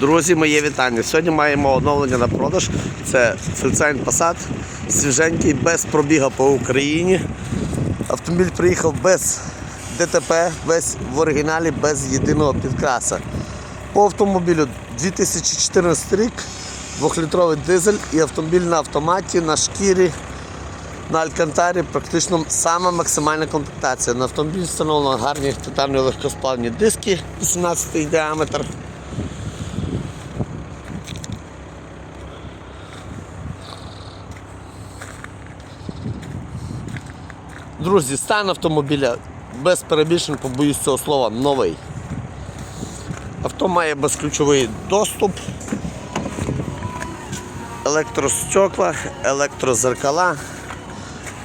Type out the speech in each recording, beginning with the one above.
Друзі, моє вітання. Сьогодні маємо оновлення на продаж. Це Volkswagen Passat, свіженький, без пробіга по Україні. Автомобіль приїхав без ДТП, без, в оригіналі, без єдиного підкраса. По автомобілю 2014 рік, 2-літровий дизель і автомобіль на автоматі, на шкірі, на Алькантарі практично сама максимальна комплектація. На автомобіль встановлено гарні титанові легкосплавні диски 18 діаметр. Друзі, стан автомобіля без перебільшень, побоюсь цього слова, новий. Авто має безключовий доступ, електростекла, електрозеркала,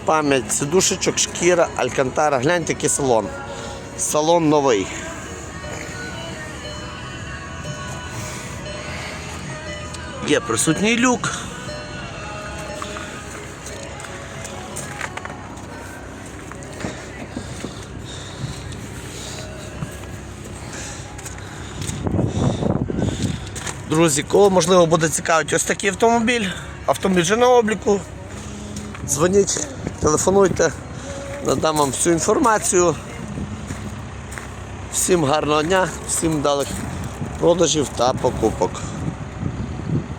пам'ять сидушечок, шкіра, алькантара. Гляньте, який салон. Салон новий. Є присутній люк. Друзі, кого можливо буде цікавити ось такий автомобіль. Автомобіль вже на обліку. Дзвоніть, телефонуйте, надам вам всю інформацію. Всім гарного дня, всім вдалих продажів та покупок.